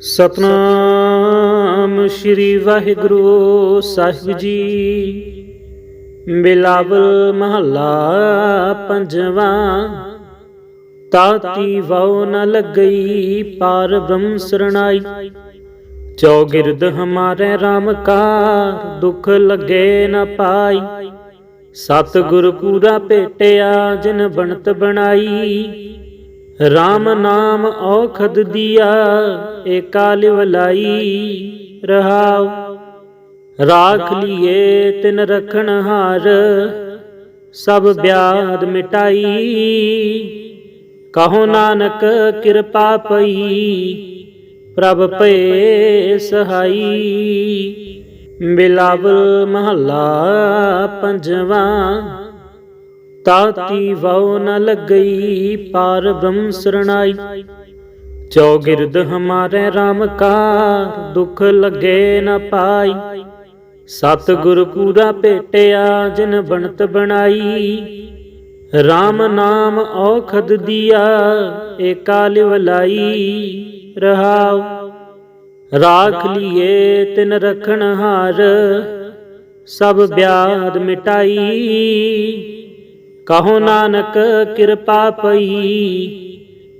ਸਤਨਾਮ ਸ੍ਰੀ ਵਾਹਿਗੁਰੂ ਸਾਹਿਬ ਜੀ। ਬਿਲਾਵਲ ਮਹੱਲਾ ਪੰਜਵਾਂ। ਤਾਤੀ ਵਉ ਨ ਲੱਗਈ ਪਾਰ ਬ੍ਰਹਮ ਸਰਣਾਈ। ਚੌਗਿਰਦ ਹਮਾਰੇ RAM ਕਾ ਦੁਖ ਲੱਗੇ ਨ ਪਾਈ। ਸਤ ਗੁਰ ਪੂਰਾ ਭੇਟਿਆ ਜਿਨ ਬਣਤ ਬਣਾਈ। RAM ਨਾਮ ਔਖਦ ਦੀਆ ਏਕਾ ਲਿਵਲਾਈ ਰਹਾਉ। ਰਾਖ ਲੀਏ ਤਿਨ ਰਖਣ ਹਾਰ, ਸਭ ਬਿਆਦ ਮਿਟਾਈ। ਕਹੋ ਨਾਨਕ ਕਿਰਪਾ ਪਈ, ਪ੍ਰਭ ਭਏ ਸਹਾਈ ਬਿਲਾਵਲ ਮਹੱਲਾ ਪੰਜਵਾਂ। ਤਾਤੀ ਵਉ ਨ ਲੱਗਈ, ਪਾਰ ਬ੍ਰਹਮ ਸਰਣਾਈ। ਚੌਗਿਰਦ ਹਮਾਰੇ RAM ਕਾ ਦੁਖ ਲਗੇ ਨ ਪਾਈ। ਸਤ ਗੁਰ ਪੂਰਾ ਭੇਟਿਆ ਜਿਨ ਬਣਤ ਬਣਾਈ। RAM ਨਾਮ ਔਖਦ ਦੀਆ, ਏਕਾ ਲਿਵਲਾਈ ਰਹਾਉ। ਰਾਖ ਲੀਏ ਤਿਨ ਰਖਣ ਹਾਰ, ਸਭ ਬਿਆਦ ਮਿਟਾਈ। ਕਹੋ ਨਾਨਕ ਕਿਰਪਾ ਪਈ,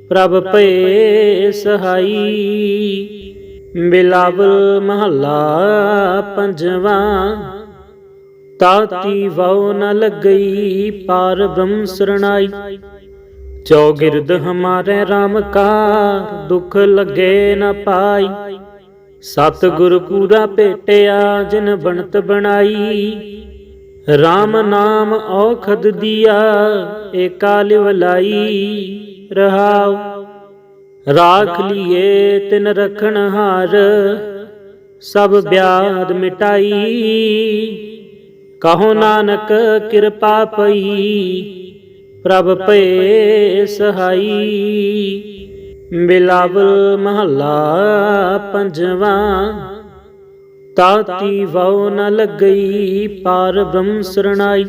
ਪ੍ਰਭ ਭਏ ਸਹਾਈ ਬਿਲਾਵਲ ਮਹੱਲਾ ਪੰਜਵਾਂ ਤਾਤੀ ਵਉ ਨ ਲੱਗਈ ਪਾਰ ਬ੍ਰਹਮ ਸਰਣਾਈ। ਚੌਗਿਰਦ ਹਮਾਰੇ RAM ਕਾ ਦੁਖ ਲੱਗੇ ਨ ਪਾਈ। ਸਤ ਗੁਰ ਪੂਰਾ ਭੇਟਿਆ ਜਿਨ ਬਣਤ ਬਣਾਈ। RAM ਨਾਮ ਔਖਦ ਦੀਆ ਏਕਾ ਲਿਵਲਾਈ ਰਹਾਉ। ਰਾਖ ਲੀਏ ਤਿਨ ਰਖਣ ਹਾਰ, ਸਭ ਬਿਆਦ ਮਿਟਾਈ। ਕਹੋ ਨਾਨਕ ਕਿਰਪਾ ਪਈ, ਪ੍ਰਭ ਭਏ ਸਹਾਈ ਬਿਲਾਵਲ ਮਹੱਲਾ ਪੰਜਵਾਂ ਤਾਤੀ ਵਉ ਨ ਲੱਗਈ, ਪਾਰ ਬ੍ਰਹਮ ਸਰਣਾਈ।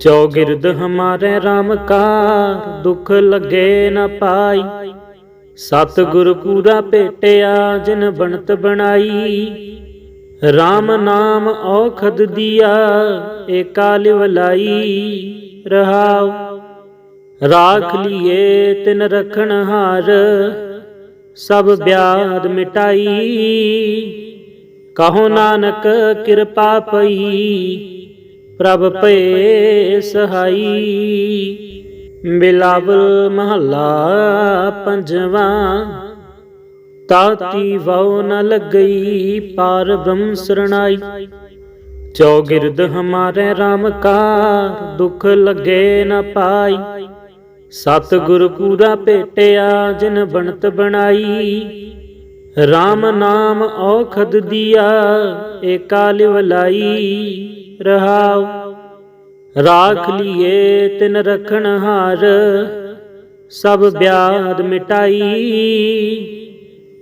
ਚੌਗਿਰਦ ਹਮਾਰੇ RAM ਕਾ ਦੁਖ ਲਗੇ ਨ ਪਾਈ। ਸਤ ਗੁਰ ਪੂਰਾ ਭੇਟਿਆ ਜਿਨ ਬਣਤ ਬਣਾਈ। RAM ਨਾਮ ਔਖਦ ਦੀਆ ਏਕਾ ਲਿਵਲਾਈ ਰਹਾਉ। ਰਾਖ ਲੀਏ ਤਿਨ ਰਖਣ ਹਾਰ, ਸਭ ਬਿਆਦ ਮਿਟਾਈ। ਕਹੋ ਨਾਨਕ ਕਿਰਪਾ ਪਈ, ਪ੍ਰਭ ਭਏ ਸਹਾਈ ਬਿਲਾਵਲ ਮਹੱਲਾ ਪੰਜਵਾਂ ਤਾਤੀ ਵਉ ਨ ਲੱਗਈ ਪਾਰ ਬ੍ਰਹਮ ਸਰਣਾਈ। ਚੌਗਿਰਦ ਹਮਾਰੇ RAM ਕਾ ਦੁਖ ਲੱਗੇ ਨ ਪਾਈ ਸਤ ਗੁਰ ਪੂਰਾ ਭੇਟਿਆ ਜਿਨ ਬਣਤ ਬਣਾਈ। RAM ਨਾਮ ਔਖਦ ਦੀਆ ਏਕਾ ਲਿਵਲਾਈ ਰਹਾਉ। ਰਾਖ ਲੀਏ ਤਿਨ ਰਖਣ ਹਾਰ, ਸਭ ਬਿਆਦ ਮਿਟਾਈ।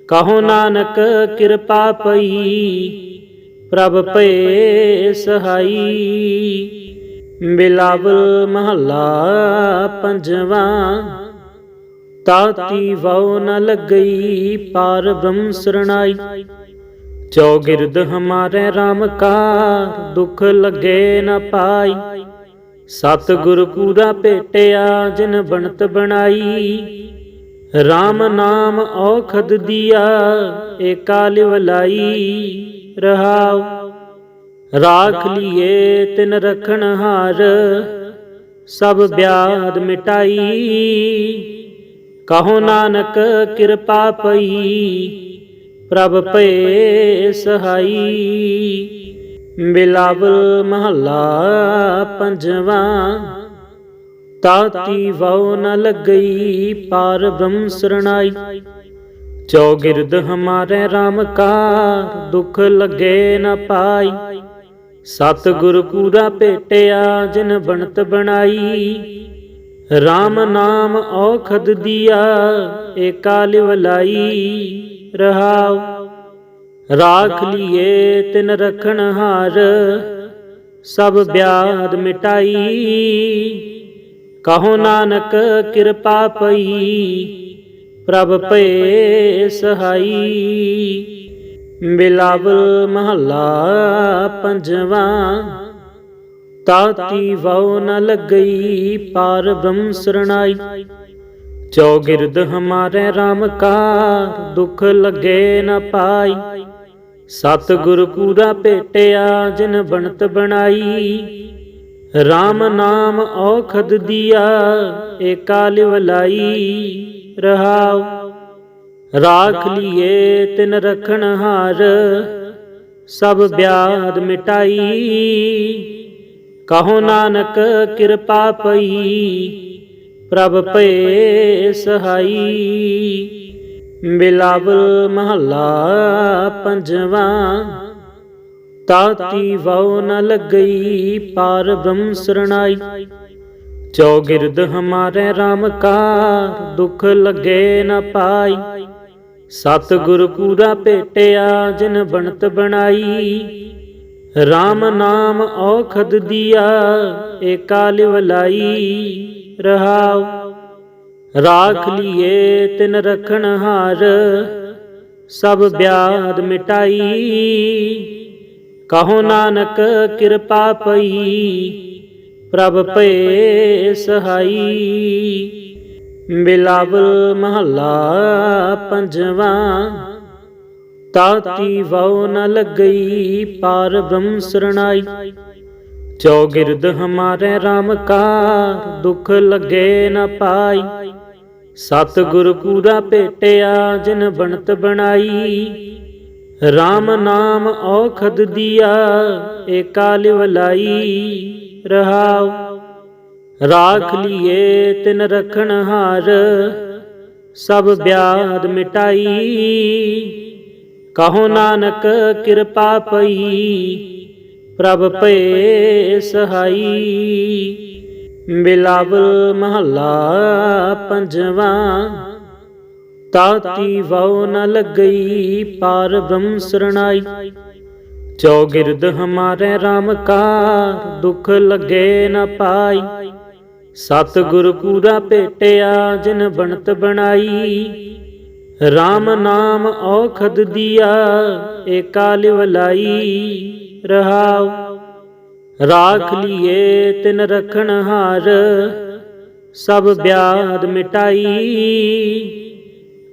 ਕਹੋ ਨਾਨਕ ਕਿਰਪਾ ਪਈ, ਪ੍ਰਭ ਭਏ ਸਹਾਈ। ਬਿਲਾਵਲ ਮਹੱਲਾ ਪੰਜਵਾਂ ਤਾਤੀ ਵਉ ਨ ਲੱਗਈ ਪਾਰ ਬ੍ਰਹਮ ਸਰਣਾਈ। ਚੌਗਿਰਦ ਹਮਾਰੇ RAM ਕਾ ਦੁਖ ਲਗੇ ਨ ਪਾਈ। ਸਤ ਗੁਰ ਪੂਰਾ ਭੇਟਿਆ ਜਿਨ ਬਣਤ ਬਣਾਈ। RAM ਨਾਮ ਔਖਦ ਦੀਆ ਏਕਾ ਲਿਵਲਾਈ ਰਹਾਉ। ਰਾਖ ਲੀਏ ਤਿਨ ਰਖਣ ਹਾਰ ਸਭ ਬਿਆਦ ਮਿਟਾਈ। ਕਹੋ ਨਾਨਕ ਕਿਰਪਾ ਪਈ, ਪ੍ਰਭ ਭਏ ਸਹਾਈ ਬਿਲਾਵਲ ਮਹੱਲਾ ਪੰਜਵਾਂ, ਤਾਤੀ ਵਉ ਨ ਲੱਗਈ ਪਾਰ ਬ੍ਰਹਮ ਸਰਣਾਈ। ਚੌਗਿਰਦ ਹਮਾਰੇ RAM ਕਾ ਦੁਖ ਲੱਗੇ ਨ ਪਾਈ। ਸਤ ਗੁਰ ਪੂਰਾ ਭੇਟਿਆ ਜਿਨ ਬਣਤ ਬਣਾਈ। RAM ਨਾਮ ਔਖਦ ਦੀਆ ਏਕਾ ਲਿਵਲਾਈ ਰਹਾਉ। ਰਾਖ ਲੀਏ ਤਿਨ ਰਖਣ ਹਾਰ, ਸਭ ਬਿਆਦ ਮਿਟਾਈ। ਕਹੋ ਨਾਨਕ ਕਿਰਪਾ ਪਈ, ਪ੍ਰਭ ਭਏ ਸਹਾਈ। ਬਿਲਾਵਲ ਮਹੱਲਾ ਪੰਜਵਾ ਤਾਤੀ ਵਉ ਨ ਲੱਗਈ ਪਾਰ ਬ੍ਰਹਮ ਸਰਣਾਈ। ਚੌਗਿਰਦ ਹਮਾਰੇ RAM ਕਾ ਦੁਖ ਲਗੇ ਨ ਪਾਈ। ਸਤ ਗੁਰ ਪੂਰਾ ਭੇਟਿਆ ਜਿਨ ਬਣਤ ਬਣਾਈ। RAM ਨਾਮ ਔਖਦ ਦੀਆ ਏਕਾ ਲਿਵਲਾਈ ਰਹਾਉ। ਰਾਖ ਲੀਏ ਤਿਨ ਰਖਣ ਹਾਰ ਸਭ ਬਿਆਦ ਮਿਟਾਈ। ਕਹੋ ਨਾਨਕ ਕਿਰਪਾ ਪਈ, ਪ੍ਰਭ ਭਏ ਸਹਾਈ ਬਿਲਾਵਲ ਮਹੱਲਾ ਪੰਜਵਾਂ, ਤਾਤੀ ਵਉ ਨ ਲੱਗਈ ਪਾਰ ਬ੍ਰਹਮ ਸਰਣਾਈ। ਚੌਗਿਰਦ ਹਮਾਰੇ RAM ਕਾ ਦੁਖ ਲੱਗੇ ਨ ਪਾਈ। ਸਤ ਗੁਰ ਪੂਰਾ ਭੇਟਿਆ ਜਿਨ ਬਣਤ ਬਣਾਈ। RAM ਨਾਮ ਔਖਦ ਦੀਆ ਏਕਾ ਲਿਵਲਾਈ ਰਹਾਉ। ਰਾਖ ਲੀਏ ਤਿਨ ਰਖਣ ਹਾਰ, ਸਭ ਬਿਆਦ ਮਿਟਾਈ। ਕਹੋ ਨਾਨਕ ਕਿਰਪਾ ਪਈ, ਪ੍ਰਭ ਭਏ ਸਹਾਈ ਬਿਲਾਵਲ ਮਹੱਲਾ ਪੰਜਵਾ। ਤਾਤੀ ਵਉ ਨ ਲੱਗਈ, ਪਾਰ ਬ੍ਰਹਮ ਸਰਣਾਈ। ਚੌਗਿਰਦ ਹਮਾਰੇ RAM ਕਾ, ਦੁਖ ਲਗੇ ਨ ਪਾਈ। ਸਤ ਗੁਰ ਪੂਰਾ ਭੇਟਿਆ ਜਿਨ ਬਣਤ ਬਣਾਈ। RAM ਨਾਮ ਔਖਦ ਦੀਆ ਏਕਾ ਲਿਵਲਾਈ ਰਹਾਉ। ਰਾਖ ਲੀਏ ਤਿਨ ਰਖਣ ਹਾਰ, ਸਭ ਬਿਆਦ ਮਿਟਾਈ। ਕਹੋ ਨਾਨਕ ਕਿਰਪਾ ਪਈ, ਪ੍ਰਭ ਭਏ ਸਹਾਈ ਬਿਲਾਵਲ ਮਹੱਲਾ ਪੰਜਵਾਂ, ਤਾਤੀ ਵਉ ਨ ਲੱਗਈ ਪਾਰ ਬ੍ਰਹਮ ਸਰਣਾਈ। ਚੌਗਿਰਦ ਹਮਾਰੇ RAM ਕਾ ਦੁਖ ਲੱਗੇ ਨ ਪਾਈ। ਸਤ ਗੁਰ ਪੂਰਾ ਭੇਟਿਆ ਜਿਨ ਬਣਤ ਬਣਾਈ। RAM ਨਾਮ ਔਖਦ ਦੀਆ ਏਕਾ ਲਿਵਲਾਈ ਰਹਾਉ। ਰਾਖ ਲੀਏ ਤਿਨ ਰਖਣ ਹਾਰ, ਸਭ ਬਿਆਦ ਮਿਟਾਈ।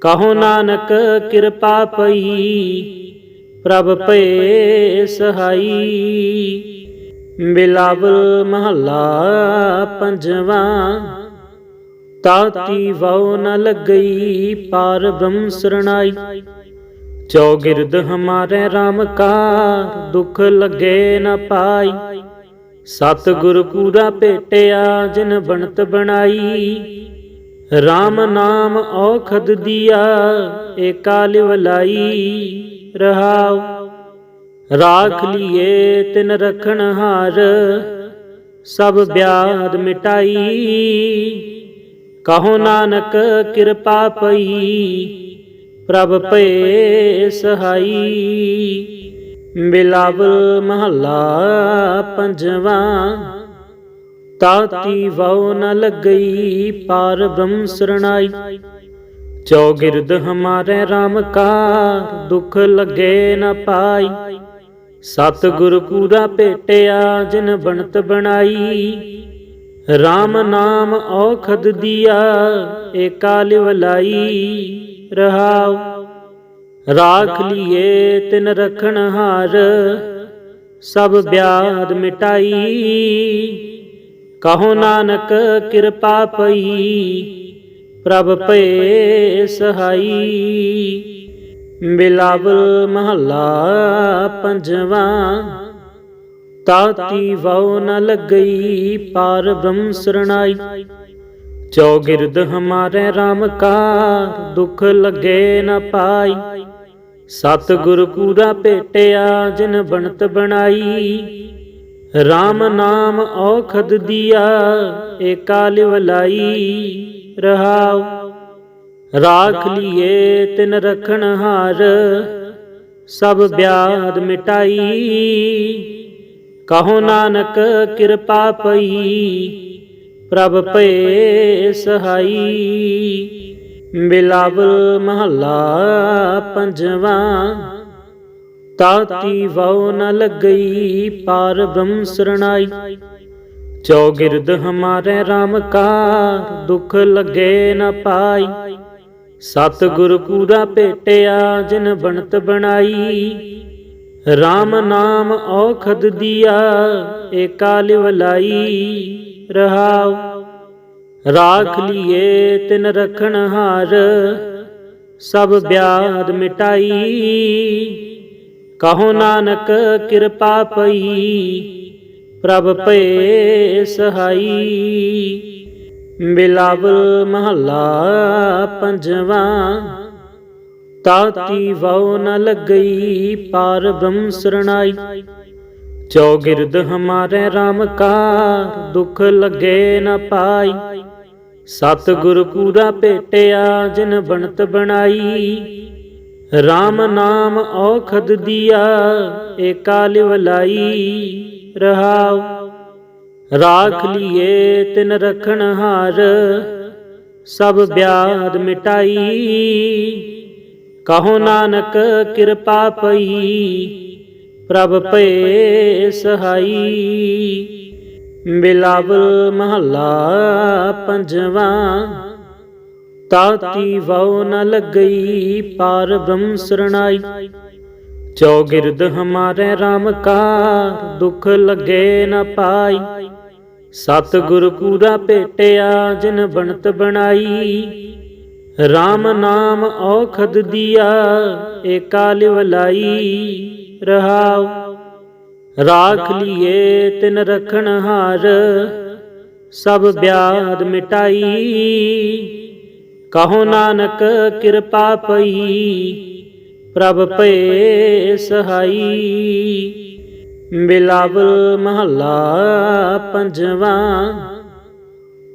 ਕਹੋ ਨਾਨਕ ਕਿਰਪਾ ਪਈ, ਪ੍ਰਭ ਭਏ ਸਹਾਈ। ਬਿਲਾਵਲ ਮਹੱਲਾ ਪੰਜਵਾ ਤਾਤੀ ਵਉ ਨ ਲੱਗਈ, ਪਾਰ ਬ੍ਰਹਮ ਸਰਣਾਈ। ਚੌਗਿਰਦ ਹਮਾਰੇ RAM ਕਾ ਦੁਖ ਲਗੇ ਨ ਪਾਈ। ਸਤ ਗੁਰ ਪੂਰਾ ਭੇਟਿਆ ਜਿਨ ਬਣਤ ਬਣਾਈ। RAM ਨਾਮ ਔਖਦ ਦੀਆ ਏਕਾ ਲਿਵਲਾਈ ਰਹਾਉ। ਰਾਖ ਲੀਏ ਤਿਨ ਰਖਣ ਹਾਰ, ਸਭ ਬਿਆਦ ਮਿਟਾਈ। ਕਹੋ ਨਾਨਕ ਕਿਰਪਾ ਪਈ, ਪ੍ਰਭ ਭਏ ਸਹਾਈ ਬਿਲਾਵਲ ਮਹੱਲਾ ਪੰਜਵਾਂ, ਤਾਤੀ ਵਉ ਨ ਲੱਗਈ ਪਾਰ ਬ੍ਰਹਮ ਸਰਣਾਈ। ਚੌਗਿਰਦ ਹਮਾਰੇ RAM ਕਾ ਦੁਖ ਲੱਗੇ ਨ ਪਾਈ। ਸਤ ਗੁਰ ਪੂਰਾ ਭੇਟਿਆ ਜਿਨ ਬਣਤ ਬਣਾਈ। RAM ਨਾਮ ਔਖਦ ਦਿਆ ਏਕਾ ਲਿਵਲਾਈ ਰਹਾਉ। ਰਾਖ ਲੀਏ ਤਿਨ ਰਖਣ ਹਾਰ ਸਭ ਬਿਆਦ ਮਿਟਾਈ। ਕਹੋ ਨਾਨਕ ਕਿਰਪਾ ਪਈ, ਪ੍ਰਭ ਭਏ ਸਹਾਈ ਬਿਲਾਵਲ ਮਹੱਲਾ ਪੰਜਵਾ ਤਾਤੀ ਵਉ ਨ ਲੱਗਈ, ਪਾਰ ਬ੍ਰਹਮ ਸਰਣਾਈ। ਚੌਗਿਰਦ ਹਮਾਰੇ RAM ਕਾ, ਦੁਖ ਲੱਗੇ ਨ ਪਾਈ। ਸਤ ਗੁਰ ਪੂਰਾ ਭੇਟਿਆ ਜਿਨ ਬਣਤ ਬਣਾਈ। RAM ਨਾਮ ਔਖਦ ਦੀਆ, ਏਕਾ ਲਿਵਲਾਈ ਰਹਾਉ। ਰਾਖ ਲੀਏ ਤਿਨ ਰਖਣ ਹਾਰ, ਸਭ ਬਿਆਦ ਮਿਟਾਈ। ਕਹੋ ਨਾਨਕ ਕਿਰਪਾ ਪਈ, ਪ੍ਰਭ ਭਏ ਸਹਾਈ ਬਿਲਾਵਲ ਮਹੱਲਾ ਪੰਜਵਾਂ, ਤਾਤੀ ਵਉ ਨ ਲੱਗਈ ਪਾਰ ਬ੍ਰਹਮ ਸਰਣਾਈ। ਚੌਗਿਰਦ ਹਮਾਰੇ RAM ਕਾ ਦੁਖ ਲੱਗੇ ਨ ਪਾਈ। ਸਤ ਗੁਰ ਪੂਰਾ ਭੇਟਿਆ ਜਿਨ ਬਣਤ ਬਣਾਈ। RAM ਨਾਮ ਔਖਦ ਦਿਆ, ਏਕਾ ਲਿਵਲਾਈ ਰਹਾਉ। ਰਾਖ ਲੀਏ ਤਿਨ ਰਖਣ ਹਾਰ, ਸਭ ਬਿਆਦ ਮਿਟਾਈ। ਕਹੋ ਨਾਨਕ ਕਿਰਪਾ ਪਈ, ਪ੍ਰਭ ਭਏ ਸਹਾਈ। ਬਿਲਾਵਲ ਮਹੱਲਾ ਪੰਜਵਾਂ। ਤਾਤੀ ਵਉ ਨ ਲੱਗਈ, ਪਾਰ ਬ੍ਰਹਮ ਸਰਣਾਈ। ਚੌਗਿਰਦ ਹਮਾਰੇ RAM ਕਾ ਦੁਖ ਲਗੇ ਨ ਪਾਈ। ਸਤ ਗੁਰ ਪੂਰਾ ਭੇਟਿਆ ਜਿਨ ਬਣਤ ਬਣਾਈ। RAM ਨਾਮ ਔਖਦ ਦੀਆ ਏਕਾ ਲਿਵਲਾਈ ਰਹਾਉ। ਰਾਖ ਲੀਏ ਤਿਨ ਰਖਣ ਹਾਰ, ਸਭ ਬਿਆਦ ਮਿਟਾਈ। ਕਹੋ ਨਾਨਕ ਕਿਰਪਾ ਪਈ, ਪ੍ਰਭ ਭਏ ਸਹਾਈ ਬਿਲਾਵਲ ਮਹੱਲਾ ਪੰਜਵਾਂ, ਤਾਤੀ ਵਉ ਨ ਲੱਗਈ ਪਾਰ ਬ੍ਰਹਮ ਸਰਣਾਈ। ਚੌਗਿਰਦ ਹਮਾਰੇ RAM ਕਾ ਦੁਖ ਲੱਗੇ ਨ ਪਾਈ। ਸਤ ਗੁਰ ਪੂਰਾ ਭੇਟਿਆ ਜਿਨ ਬਣਤ ਬਣਾਈ। RAM ਨਾਮ ਔਖਦ ਦਿਆ ਏਕਾ ਲਿਵਲਾਈ ਰਹਾਉ। ਰਾਖ ਲੀਏ ਤਿਨ ਰਖਣ ਹਾਰ, ਸਭ ਬਿਆਦ ਮਿਟਾਈ। ਕਹੋ ਨਾਨਕ ਕਿਰਪਾ ਪਈ, ਪ੍ਰਭ ਭਏ ਸਹਾਈ ਬਿਲਾਵਲ ਮਹੱਲਾ ਪੰਜਵਾਂ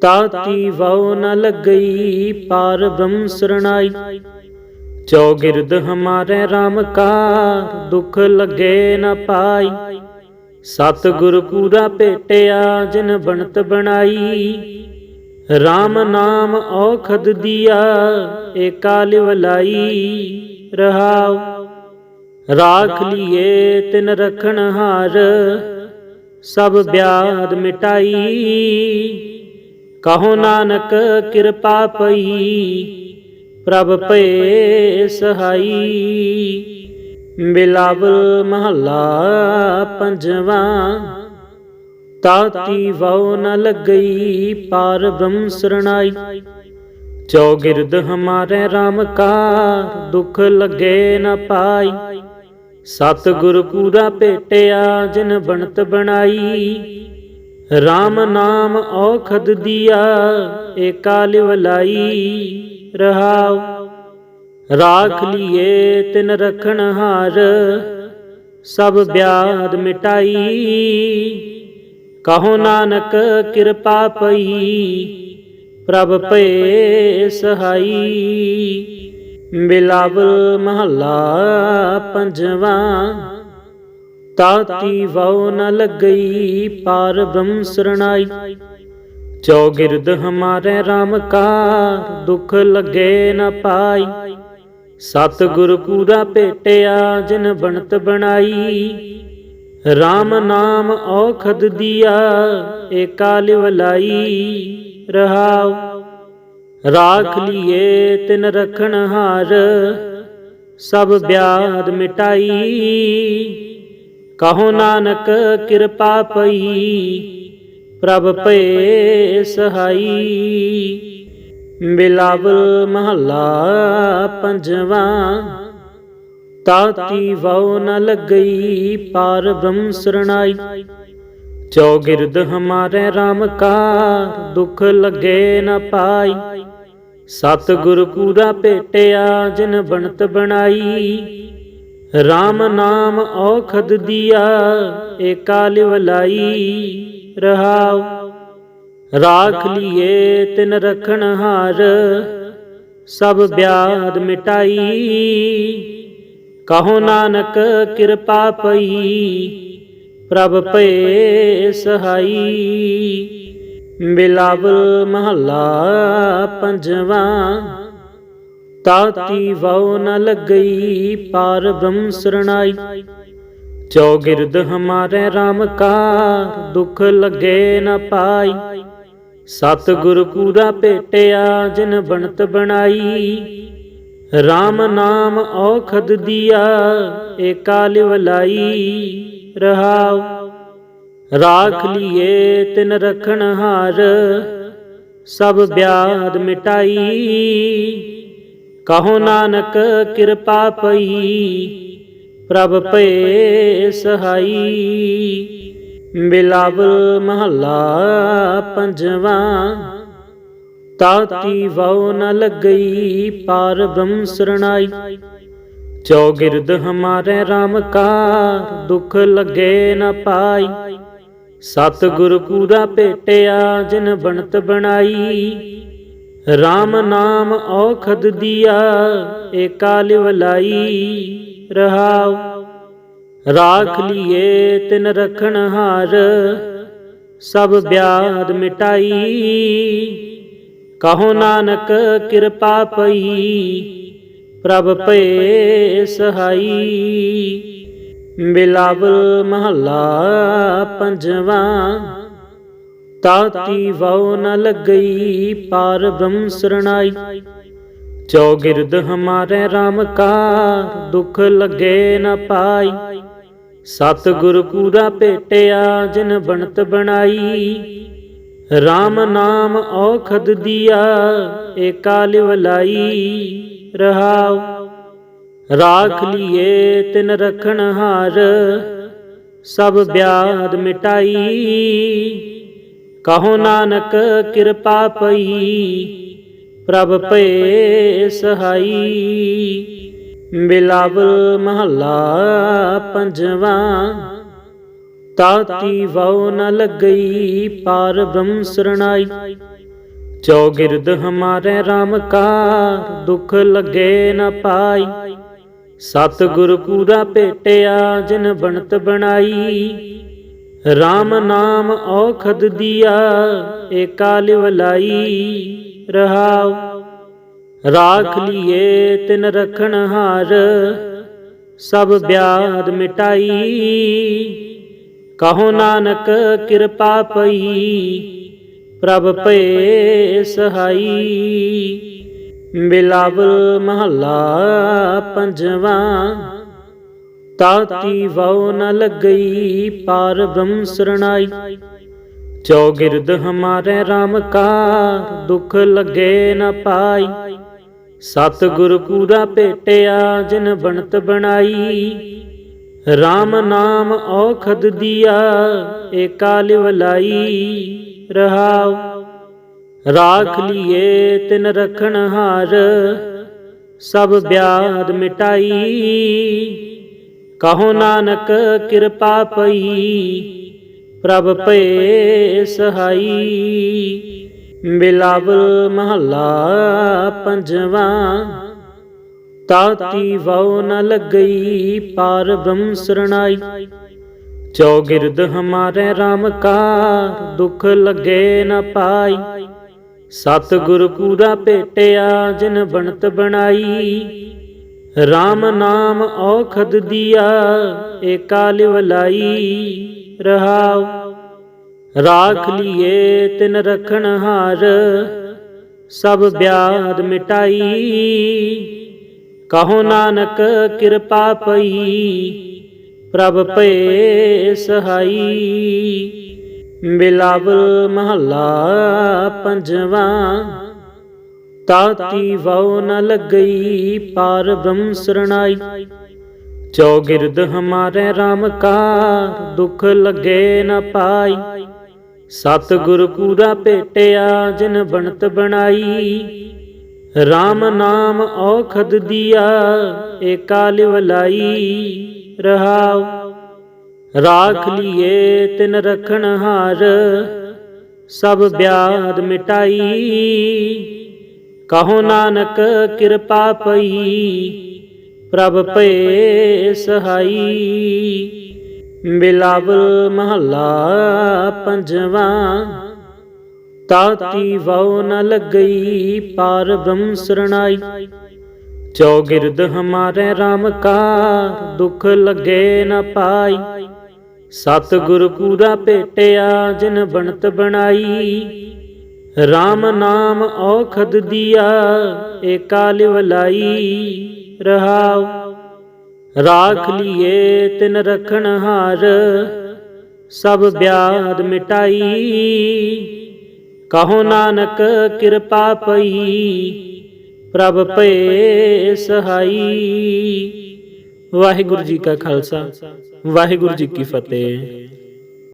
ਤਾਤੀ ਵਉ ਨ ਲੱਗਈ, ਪਾਰ ਬ੍ਰਹਮ ਸਰਣਾਈ। ਚੌਗਿਰਦ ਹਮਾਰੇ RAM ਕਾ, ਦੁਖ ਲਗੇ ਨ ਪਾਈ। ਸਤ ਗੁਰ ਪੂਰਾ ਭੇਟਿਆ ਜਿਨ ਬਣਤ ਬਣਾਈ। RAM ਨਾਮ ਔਖਦ ਦੀਆ, ਏਕਾ ਲਿਵਲਾਈ ਰਹਾਉ। ਰਾਖ ਲੀਏ ਤਿਨ ਰਖਣ ਹਾਰ, ਸਭ ਬਿਆਦ ਮਿਟਾਈ। ਕਹੋ ਨਾਨਕ ਕਿਰਪਾ ਪਈ, ਪ੍ਰਭ ਭਏ ਸਹਾਈ ਬਿਲਾਵਲ ਮਹੱਲਾ ਪੰਜਵਾਂ, ਤਾਤੀ ਵਉ ਨ ਲੱਗਈ ਪਾਰ ਬ੍ਰਹਮ ਸਰਣਾਈ। ਚੌਗਿਰਦ ਹਮਾਰੇ RAM ਕਾ ਦੁਖ ਲੱਗੇ ਨ ਪਾਈ। ਸਤ ਗੁਰ ਪੂਰਾ ਭੇਟਿਆ ਜਿਨ ਬਣਤ ਬਣਾਈ। RAM ਨਾਮ ਔਖਦ ਦਿਆ, ਏਕਾ ਲਿਵਲਾਈ ਰਹਾਉ। ਰਾਖ ਲੀਏ ਤਿਨ ਰਖਣ ਹਾਰ, ਸਭ ਬਿਆਦ ਮਿਟਾਈ। ਕਹੋ ਨਾਨਕ ਕਿਰਪਾ ਪਈ, ਪ੍ਰਭ ਭਏ ਸਹਾਈ। ਬਿਲਾਵਲ ਮਹੱਲਾ ਪੰਜਵਾਂ ਤਾਤੀ ਵਉ ਨ ਲੱਗਈ ਪਾਰ ਬ੍ਰਹਮ ਸਰਣਾਈ। ਚੌਗਿਰਦ ਹਮਾਰੇ RAM ਕਾ ਦੁਖ ਲਗੇ ਨ ਪਾਈ। ਸਤ ਗੁਰ ਪੂਰਾ ਭੇਟਿਆ ਜਿਨ ਬਣਤ ਬਣਾਈ। RAM ਨਾਮ ਔਖਦ ਦੀਆ ਏਕਾ ਲਿਵਲਾਈ ਰਹਾਉ। ਰਾਖ ਲੀਏ ਤਿਨ ਰਖਣ ਹਾਰ, ਸਭ ਬਿਆਦ ਮਿਟਾਈ। ਕਹੋ ਨਾਨਕ ਕਿਰਪਾ ਪਈ, ਪ੍ਰਭ ਭਏ ਸਹਾਈ ਬਿਲਾਵਲ ਮਹੱਲਾ ਪੰਜਵਾਂ ਤਾਤੀ ਵਉ ਨ ਲੱਗਈ ਪਾਰ ਬ੍ਰਹਮ ਸਰਣਾਈ। ਚੌਗਿਰਦ ਹਮਾਰੇ RAM ਕਾ ਦੁਖ ਲੱਗੇ ਨ ਪਾਈ। ਸਤ ਗੁਰ ਪੂਰਾ ਭੇਟਿਆ ਜਿਨ ਬਣਤ ਬਣਾਈ। RAM ਨਾਮ ਔਖਦ ਦਿਆ ਏਕਾ ਲਿਵਲਾਈ ਰਹਾਉ। ਰਾਖ ਲੀਏ ਤਿਨ ਰਖਣ ਹਾਰ, ਸਭ ਬਿਆਦ ਮਿਟਾਈ। ਕਹੋ ਨਾਨਕ ਕਿਰਪਾ ਪਈ, ਪ੍ਰਭ ਭਏ ਸਹਾਈ। ਬਿਲਾਵਲ ਮਹੱਲਾ ਪੰਜਵਾਂ ਤਾਤੀ ਵਉ ਨ ਲੱਗਈ, ਪਾਰ ਬ੍ਰਹਮ ਸਰਣਾਈ। ਚੌਗਿਰਦ ਹਮਾਰੇ RAM ਕਾ ਦੁਖ ਲਗੇ ਨ ਪਾਈ। ਸਤ ਗੁਰ ਪੂਰਾ ਭੇਟਿਆ ਜਿਨ ਬਣਤ ਬਣਾਈ। RAM ਨਾਮ ਔਖਦ ਦੀਆ ਏਕਾ ਲਿਵਲਾਈ ਰਹਾਉ। ਰਾਖ ਲੀਏ ਤਿਨ ਰਖਣ ਹਾਰ, ਸਭ ਬਿਆਦ ਮਿਟਾਈ। ਕਹੋ ਨਾਨਕ ਕਿਰਪਾ ਪਈ, ਪ੍ਰਭ ਭਏ ਸਹਾਈ ਬਿਲਾਵਲ ਮਹੱਲਾ ਪੰਜਵਾਂ ਤਾਤੀ ਵਉ ਨ ਲੱਗਈ ਪਾਰ ਬ੍ਰਹਮ ਸਰਣਾਈ। ਚੌਗਿਰਦ ਹਮਾਰੇ RAM ਕਾ ਦੁਖ ਲਗੇ ਨ ਪਾਈ। ਸਤ ਗੁਰ ਪੂਰਾ ਭੇਟਿਆ ਜਿਨ ਬਣਤ ਬਣਾਈ। RAM ਨਾਮ ਔਖਦ ਦੀਆ ਏਕਾ ਲਿਵਲਾਈ ਰਹਾਉ। ਰਾਖ ਲੀਏ ਤਿਨ ਰਖਣ ਹਾਰ, ਸਭ ਬਿਆਦ ਮਿਟਾਈ। ਕਹੋ ਨਾਨਕ ਕਿਰਪਾ ਪਈ, ਪ੍ਰਭ ਭਏ ਸਹਾਈ ਬਿਲਾਵਲ ਮਹੱਲਾ ਪੰਜਵਾ ਤਾਤੀ ਵਉ ਨ ਲੱਗਈ, ਪਾਰ ਬ੍ਰਹਮ ਸਰਣਾਈ। ਚੌਗਿਰਦ ਹਮਾਰੇ RAM ਕਾ, ਦੁਖ ਲਗੇ ਨ ਪਾਈ। ਸਤ ਗੁਰ ਪੂਰਾ ਭੇਟਿਆ ਜਿਨ ਬਣਤ ਬਣਾਈ। RAM ਨਾਮ ਔਖਦ ਦੀਆ, ਏਕਾ ਲਿਵਲਾਈ ਰਹਾਉ, ਰਾਖ ਲੀਏ ਤਿਨ ਰਖਣ ਹਾਰ। ਸਭ ਬਿਆਦ ਮਿਟਾਈ। ਕਹੋ ਨਾਨਕ ਕਿਰਪਾ ਪਈ, ਪ੍ਰਭ ਭਏ ਸਹਾਈ ਬਿਲਾਵਲ ਮਹੱਲਾ ਪੰਜਵਾਂ, ਤਾਤੀ ਵਉ ਨ ਲੱਗਈ ਪਾਰ ਬ੍ਰਹਮ ਸਰਣਾਈ ਚੌਗਿਰਦ ਹਮਾਰੇ RAM ਕਾ ਦੁਖ ਲਗੇ ਨ ਪਾਈ। ਸਤ ਗੁਰ ਪੂਰਾ ਭੇਟਿਆ ਜਿਨ ਬਣਤ ਬਣਾਈ। RAM ਨਾਮ ਔਖਦ ਦੀਆ ਏਕਾ ਲਿਵਲਾਈ ਰਹਾਉ। ਰਾਖ ਲੀਏ ਤਿਨ ਰਖਣ ਹਾਰ, ਸਭ ਬਿਆਦ ਮਿਟਾਈ। ਕਹੋ ਨਾਨਕ ਕਿਰਪਾ ਪਈ, ਪ੍ਰਭ ਭਏ ਸਹਾਈ ਬਿਲਾਵਲ ਮਹੱਲਾ ਪੰਜਵਾ ਤਾਤੀ ਵਉ ਨ ਲੱਗਈ, ਪਾਰ ਬ੍ਰਹਮ ਸਰਣਾਈ। ਚੌਗਿਰਦ ਹਮਾਰੇ RAM ਕਾ ਦੁਖ ਲਗੇ ਨ ਪਾਈ। ਸਤ ਗੁਰ ਪੂਰਾ ਭੇਟਿਆ ਜਿਨ ਬਣਤ ਬਣਾਈ। RAM ਨਾਮ ਔਖਦ ਦੀਆ ਏਕਾ ਲਿਵਲਾਈ ਰਹਾਉ। ਰਾਖ ਲੀਏ ਤਿਨ ਰਖਣ ਹਾਰ, ਸਭ ਬਿਆਦ ਮਿਟਾਈ। ਕਹੋ ਨਾਨਕ ਕਿਰਪਾ ਪਈ, ਪ੍ਰਭ ਭਏ ਸਹਾਈ ਬਿਲਾਵਲ ਮਹੱਲਾ ਪੰਜਵਾਂ ਤਾਤੀ ਵਉ ਨ ਲੱਗਈ ਪਾਰ ਬ੍ਰਹਮ ਸਰਣਾਈ। ਚੌਗਿਰਦ ਹਮਾਰੇ RAM ਕਾ ਦੁਖ ਲਗੇ ਨ ਪਾਈ। ਸਤ ਗੁਰ ਪੂਰਾ ਭੇਟਿਆ ਜਿਨ ਬਣਤ ਬਣਾਈ। RAM ਨਾਮ ਔਖਦ ਦੀਆ ਏਕਾ ਲਿਵਲਾਈ ਰਹਾਉ। ਰਾਖ ਲੀਏ ਤਿਨ ਰਖਣ ਹਾਰ, ਸਭ ਬਿਆਦ ਮਿਟਾਈ। ਕਹੋ ਨਾਨਕ ਕਿਰਪਾ ਪਈ, ਪ੍ਰਭ ਭਏ ਸਹਾਈ ਬਿਲਾਵਲ ਮਹੱਲਾ ਪੰਜਵਾ ਤਾਤੀ ਵਉ ਨ ਲੱਗਈ ਪਾਰ ਬ੍ਰਹਮ ਸਰਣਾਈ। ਚੌਗਿਰਦ ਹਮਾਰੇ RAM ਕਾ ਦੁਖ ਲਗੇ ਨ ਪਾਈ। ਸਤ ਗੁਰ ਪੂਰਾ ਭੇਟਿਆ ਜਿਨ ਬਣਤ ਬਣਾਈ। RAM ਨਾਮ ਔਖਦ ਦੀਆ ਏਕਾ ਲਿਵਲਾਈ ਰਹਾਉ। ਰਾਖ ਲੀਏ ਤਿਨ ਰਖਣ ਹਾਰ ਸਭ ਬਿਆਦ ਮਿਟਾਈ। ਕਹੋ ਨਾਨਕ ਕਿਰਪਾ ਪਈ, ਪ੍ਰਭ ਭਏ ਸਹਾਈ ਬਿਲਾਵਲ ਮਹੱਲਾ ਪੰਜਵਾਂ, ਤਾਤੀ ਵਉ ਨ ਲੱਗਈ ਪਾਰ ਬ੍ਰਹਮ ਸਰਣਾਈ। ਚੌਗਿਰਦ ਹਮਾਰੇ RAM ਕਾਰ ਦੁਖ ਲੱਗੇ ਨ ਪਾਈ। ਸਤਿਗੁਰ ਪੂਰਾ ਭੇਟਿਆ ਜਿਨ ਬਣਤ ਬਣਾਈ। RAM ਨਾਮ ਔਖਦ ਦੀਆ ਏਕਾ ਲਿਵ ਰਹਾਉ। ਰਾਖ ਲੀਏ ਤਿਨ ਰਖਣ ਹਾਰ, ਸਭ ਬਿਆਦ ਮਿਟਾਈ। ਕਹੋ ਨਾਨਕ ਕਿਰਪਾ ਪਈ, ਪ੍ਰਭ ਭਏ ਸਹਾਈ ਵਾਹਿਗੁਰੂ ਜੀ ਕਾ ਖਾਲਸਾ, ਵਾਹਿਗੁਰੂ ਜੀ ਕੀ ਫਤਿਹ।